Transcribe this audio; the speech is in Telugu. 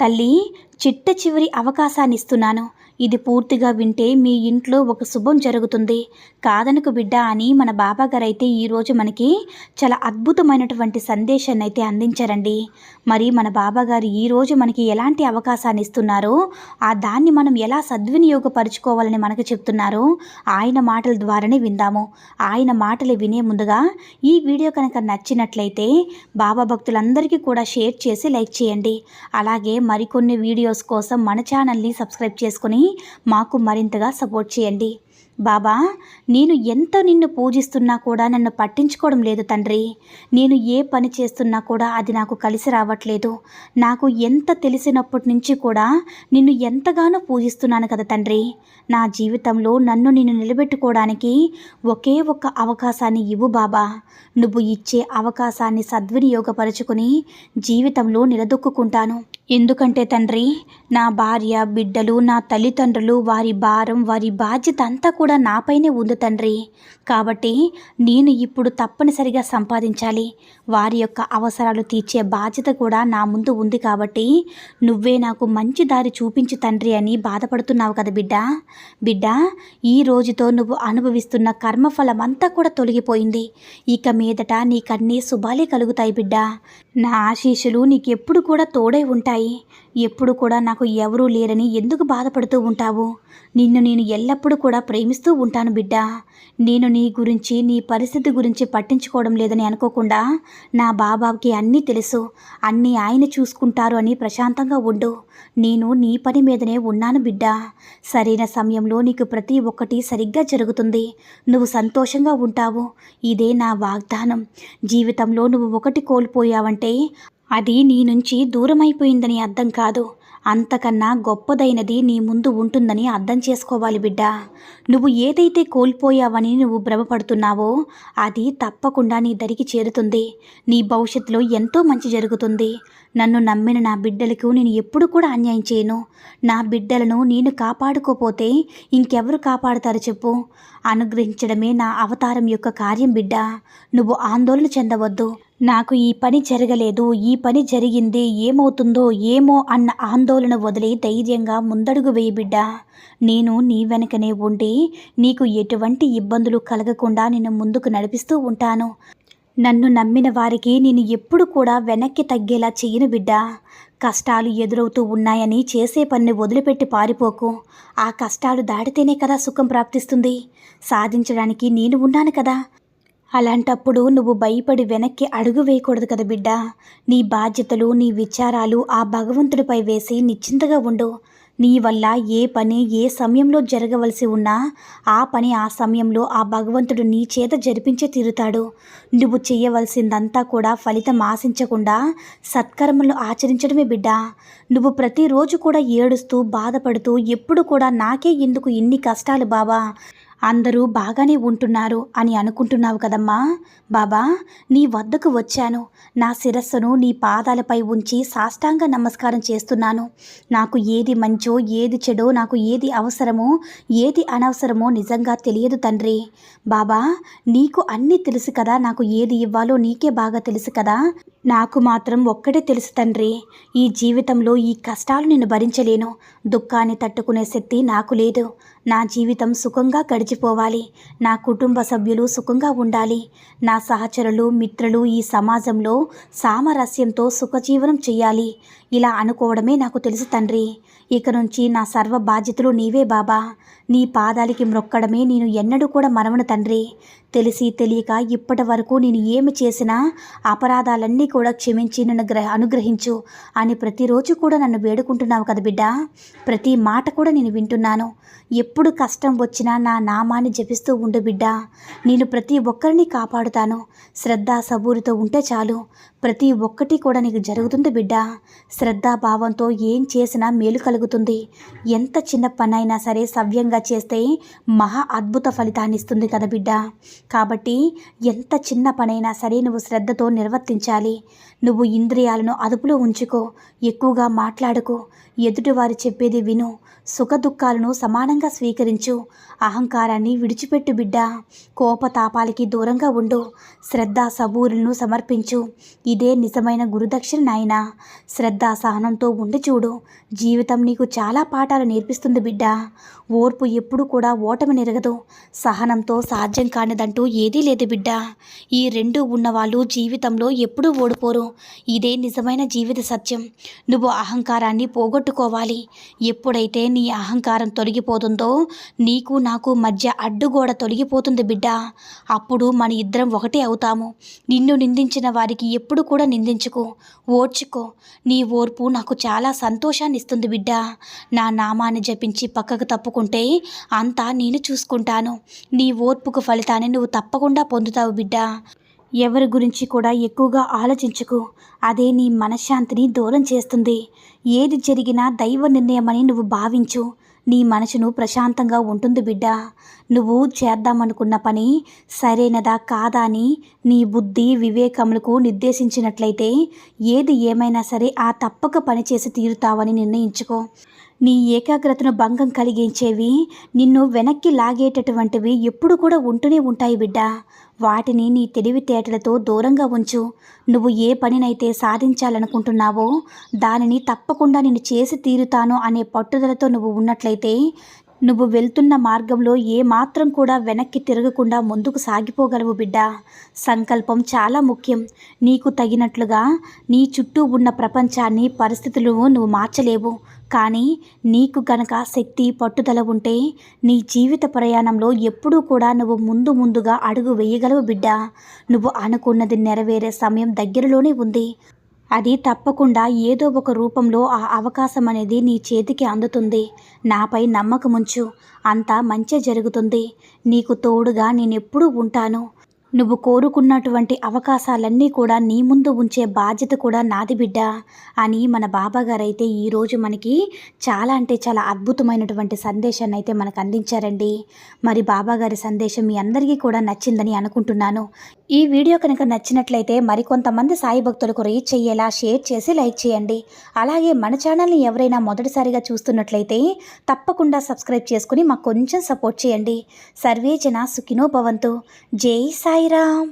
తల్లి చిట్ట చివరి అవకాశాన్ని ఇస్తున్నాను ఇది పూర్తిగా వింటే మీ ఇంట్లో ఒక శుభం జరుగుతుంది. కాదనకు బిడ్డ అని మన బాబాగారు అయితే ఈరోజు మనకి చాలా అద్భుతమైనటువంటి సందేశాన్ని అయితే అందించారండి. మరి మన బాబాగారు ఈరోజు మనకి ఎలాంటి అవకాశాన్ని ఇస్తున్నారో ఆ దాన్ని మనం ఎలా సద్వినియోగపరుచుకోవాలని మనకు చెప్తున్నారో ఆయన మాటల ద్వారానే విందాము. ఆయన మాటలు వినే ముందుగా ఈ వీడియో కనుక నచ్చినట్లయితే బాబా భక్తులందరికీ కూడా షేర్ చేసి లైక్ చేయండి. అలాగే మరికొన్ని వీడియోస్ కోసం మన ఛానల్ని సబ్స్క్రైబ్ చేసుకుని మాకు మరింతగా సపోర్ట్ చేయండి. బాబా నేను ఎంత నిన్ను పూజిస్తున్నా కూడా నన్ను పట్టించుకోవడం లేదు తండ్రి. నేను ఏ పని చేస్తున్నా కూడా అది నాకు కలిసి రావట్లేదు. నాకు ఎంత తెలిసినప్పటి నుంచి కూడా నిన్ను ఎంతగానో పూజిస్తున్నాను కదా తండ్రి. నా జీవితంలో నన్ను నిన్ను నిలబెట్టుకోవడానికి ఒకే ఒక్క అవకాశాన్ని ఇవ్వు బాబా. నువ్వు ఇచ్చే అవకాశాన్ని సద్వినియోగపరుచుకుని జీవితంలో నిలదొక్కుంటాను ఎందుకంటే తండ్రి నా భార్య బిడ్డలు నా తల్లిదండ్రులు వారి భారం వారి బాధ్యత అంతా కూడా నాపైనే ఉంది తండ్రి. కాబట్టి నేను ఇప్పుడు తప్పనిసరిగా సంపాదించాలి. వారి యొక్క అవసరాలు తీర్చే బాధ్యత కూడా నా ముందు ఉంది కాబట్టి నువ్వే నాకు మంచి దారి చూపించు తండ్రి అని బాధపడుతున్నావు కదా బిడ్డ. బిడ్డ ఈ రోజుతో నువ్వు అనుభవిస్తున్న కర్మఫలం అంతా కూడా తొలగిపోయింది. ఇక మీదట నీకన్నీ శుభాలే కలుగుతాయి బిడ్డ. నా ఆశీస్సులు నీకెప్పుడు కూడా తోడై ఉంటాయి. ఎప్పుడు కూడా నాకు ఎవరూ లేరని ఎందుకు బాధపడుతూ ఉంటావు? నిన్ను నేను ఎల్లప్పుడూ కూడా ప్రేమిస్తూ ఉంటాను బిడ్డ. నేను నీ గురించి నీ పరిస్థితి గురించి పట్టించుకోవడం లేదని అనుకోకుండా నా బాబాకి అన్నీ తెలుసు. అన్నీ ఆయన చూసుకుంటారు అని ప్రశాంతంగా ఉండు. నేను నీ పని మీదనే ఉన్నాను బిడ్డ. సరైన సమయంలో నీకు ప్రతి ఒక్కటి సరిగ్గా జరుగుతుంది. నువ్వు సంతోషంగా ఉంటావు. ఇదే నా వాగ్దానం. జీవితంలో నువ్వు ఒకటి కోల్పోయావంటే అది నీ నుంచి దూరమైపోయిందని అర్థం కాదు. అంతకన్నా గొప్పదైనది నీ ముందు ఉంటుందని అర్థం చేసుకోవాలి బిడ్డ. నువ్వు ఏదైతే కోల్పోయావని నువ్వు భ్రమపడుతున్నావో అది తప్పకుండా నీ దరికి చేరుతుంది. నీ భవిష్యత్తులో ఎంతో మంచి జరుగుతుంది. నన్ను నమ్మిన నా బిడ్డలకు నేను ఎప్పుడు కూడా అన్యాయం చేయను. నా బిడ్డలను నేను కాపాడుకోపోతే ఇంకెవరు కాపాడుతారు చెప్పు. అనుగ్రహించడమే నా అవతారం యొక్క కార్యం బిడ్డ. నువ్వు ఆందోళన చెందవద్దు. నాకు ఈ పని జరగలేదు ఈ పని జరిగింది ఏమవుతుందో ఏమో అన్న ఆందోళన వదిలి ధైర్యంగా ముందడుగు వేయి బిడ్డ. నేను నీ వెనకనే ఉండి నీకు ఎటువంటి ఇబ్బందులు కలగకుండా నిన్ను ముందుకు నడిపిస్తూ ఉంటాను. నన్ను నమ్మిన వారికి నేను ఎప్పుడు కూడా వెనక్కి తగ్గేలా చేయను బిడ్డ. కష్టాలు ఎదురవుతూ ఉన్నాయని చేసే పనిని వదిలిపెట్టి పారిపోకు. ఆ కష్టాలు దాటితేనే కదా సుఖం ప్రాప్తిస్తుంది. సాధించడానికి నేను ఉన్నాను కదా. అలాంటప్పుడు నువ్వు భయపడి వెనక్కి అడుగు వేయకూడదు కదా బిడ్డ. నీ బాధ్యతలు నీ విచారాలు ఆ భగవంతుడిపై వేసి నిశ్చింతగా ఉండు. నీ వల్ల ఏ పని ఏ సమయంలో జరగవలసి ఉన్నా ఆ పని ఆ సమయంలో ఆ భగవంతుడు నీ చేత జరిపించే తీరుతాడు. నువ్వు చేయవలసిందంతా కూడా ఫలితం ఆశించకుండా సత్కర్మలు ఆచరించడమే బిడ్డ. నువ్వు ప్రతిరోజు కూడా ఏడుస్తూ బాధపడుతూ ఎప్పుడు కూడా నాకే ఎందుకు ఇన్ని కష్టాలు బాబా? అందరూ బాగానే ఉంటున్నారు అని అనుకుంటున్నావు కదమ్మా. బాబా నీ వద్దకు వచ్చాను. నా శిరస్సును నీ పాదాలపై ఉంచి సాష్టాంగ నమస్కారం చేస్తున్నాను. నాకు ఏది మంచో ఏది చెడో నాకు ఏది అవసరమో ఏది అనవసరమో నిజంగా తెలియదు తండ్రి. బాబా నీకు అన్నీ తెలుసు కదా నాకు ఏది ఇవ్వాలో నీకే బాగా తెలుసు కదా. నాకు మాత్రం ఒక్కటే తెలుసు తండ్రి. ఈ జీవితంలో ఈ కష్టాలు నేను భరించలేను. దుఃఖాన్ని తట్టుకునే శక్తి నాకు లేదు. నా జీవితం సుఖంగా గడిచిపోవాలి. నా కుటుంబ సభ్యులు సుఖంగా ఉండాలి. నా సహచరులు మిత్రులు ఈ సమాజంలో సామరస్యంతో సుఖజీవనం చేయాలి ఇలా అనుకోవడమే నాకు తెలుసు తండ్రి. ఇక నుంచి నా సర్వ బాధ్యతలు నీవే బాబా. నీ పాదాలకి మ్రొక్కడమే నేను ఎన్నడూ కూడా మరవను తండ్రి. తెలిసి తెలియక ఇప్పటి వరకు నేను ఏమి చేసినా అపరాధాలన్నీ కూడా క్షమించి నన్ను గ్రహ అనుగ్రహించు అని ప్రతిరోజు కూడా నన్ను వేడుకుంటున్నావు కదా బిడ్డ. ప్రతి మాట కూడా నేను వింటున్నాను. ఎప్పుడు కష్టం వచ్చినా నా నామాన్ని జపిస్తూ ఉండు బిడ్డ. నేను ప్రతి ఒక్కరిని కాపాడుతాను. శ్రద్ధ సబూరితో ఉంటే చాలు. ప్రతి ఒక్కటి కూడా నీకు జరుగుతుంది బిడ్డ. శ్రద్ధాభావంతో ఏం చేసినా మేలు కలుగుతుంది. ఎంత చిన్న పనైనా సరే సవ్యంగా చేస్తే మహా అద్భుత ఫలితాన్ని ఇస్తుంది కదా బిడ్డ. కాబట్టి ఎంత చిన్న పనైనా సరే నువ్వు శ్రద్ధతో నిర్వర్తించాలి. నువ్వు ఇంద్రియాలను అదుపులో ఉంచుకో ఎక్కువగా మాట్లాడుకో. ఎదుటివారు చెప్పేది విను. సుఖదుఖాలను సమానంగా స్వీకరించు. అహంకారాన్ని విడిచిపెట్టు బిడ్డ. కోపతాపాలకి దూరంగా ఉండు. శ్రద్ధ సబూరులను సమర్పించు. ఇదే నిజమైన గురుదక్షిణ నాయన. శ్రద్ధ సహనంతో ఉండి చూడు. జీవితం నీకు చాలా పాఠాలు నేర్పిస్తుంది బిడ్డ. ఓర్పు ఎప్పుడు కూడా ఓటమి నెరగదు. సహనంతో సాధ్యం కానిదంటూ ఏదీ లేదు బిడ్డ. ఈ రెండు ఉన్నవాళ్ళు జీవితంలో ఎప్పుడూ ఓడిపోరు. ఇదే నిజమైన జీవిత సత్యం. నువ్వు అహంకారాన్ని పోగొట్టుకోవాలి. ఎప్పుడైతే నీ అహంకారం తొలగిపోతుందో నీకు నాకు మధ్య అడ్డుగోడ తొలగిపోతుంది బిడ్డ. అప్పుడు మన ఇద్దరం ఒకటే అవుతాము. నిన్ను నిందించిన వారికి ఎప్పుడు కూడా నిందించుకో. ఓర్చుకో. నీ ఓర్పు నాకు చాలా సంతోషాన్ని ఇస్తుంది బిడ్డ. నా నామాన్ని జపించి పక్కకు తప్పుకుంటే అంతా నేను చూసుకుంటాను. నీ ఓర్పుకు ఫలితాన్ని నువ్వు తప్పకుండా పొందుతావు బిడ్డ. ఎవరి గురించి కూడా ఎక్కువగా ఆలోచించకు. అదే నీ మనశ్శాంతిని దూరం చేస్తుంది. ఏది జరిగినా దైవ నిర్ణయమని నువ్వు భావించు. నీ మనసును ప్రశాంతంగా ఉంటుంది బిడ్డ. నువ్వు చేద్దామనుకున్న పని సరైనదా కాదా అని నీ బుద్ధి వివేకములకు నిర్దేశించినట్లయితే ఏది ఏమైనా సరే ఆ తప్పక పని చేసి తీరుతావని నిర్ణయించుకో. నీ ఏకాగ్రతను భంగం కలిగించేవి నిన్ను వెనక్కి లాగేటటువంటివి ఎప్పుడు కూడా ఉంటూనే ఉంటాయి బిడ్డ. వాటిని నీ తెలివితేటలతో దూరంగా ఉంచు. నువ్వు ఏ పనినైతే సాధించాలనుకుంటున్నావో దానిని తప్పకుండా నేను చేసి తీరుతాను అనే పట్టుదలతో నువ్వు ఉన్నట్లయితే నువ్వు వెళ్తున్న మార్గంలో ఏమాత్రం కూడా వెనక్కి తిరగకుండా ముందుకు సాగిపోగలవు బిడ్డ. సంకల్పం చాలా ముఖ్యం. నీకు తగినట్లుగా నీ చుట్టూ ఉన్న ప్రపంచాన్ని పరిస్థితులను నువ్వు మార్చలేవు. కానీ నీకు గనక శక్తి పట్టుదల ఉంటే నీ జీవిత ప్రయాణంలో ఎప్పుడూ కూడా నువ్వు ముందు ముందుగా అడుగు వేయగలవు బిడ్డ. నువ్వు అనుకున్నది నెరవేరే సమయం దగ్గరలోనే ఉంది. అది తప్పకుండా ఏదో ఒక రూపంలో ఆ అవకాశం అనేది నీ చేతికి అందుతుంది. నాపై నమ్మకముంచు. అంతా మంచి జరుగుతుంది. నీకు తోడుగా నేనెప్పుడూ ఉంటాను. నువ్వు కోరుకున్నటువంటి అవకాశాలన్నీ కూడా నీ ముందు ఉంచే బాధ్యత కూడా నాది బిడ్డ అని మన బాబాగారైతే అయితే ఈరోజు మనకి చాలా అంటే చాలా అద్భుతమైనటువంటి సందేశాన్ని అయితే మనకు అందించారండి. మరి బాబాగారి సందేశం మీ అందరికీ కూడా నచ్చిందని అనుకుంటున్నాను. ఈ వీడియో కనుక నచ్చినట్లయితే మరికొంతమంది సాయి భక్తులకు రీచ్ అయ్యేలా షేర్ చేసి లైక్ చేయండి. అలాగే మన ఛానల్ని ఎవరైనా మొదటిసారిగా చూస్తున్నట్లయితే తప్పకుండా సబ్స్క్రైబ్ చేసుకుని మాకు కొంచెం సపోర్ట్ చేయండి. సర్వే జన సుఖినో భవంతు. జై సాయి సాయిరామ్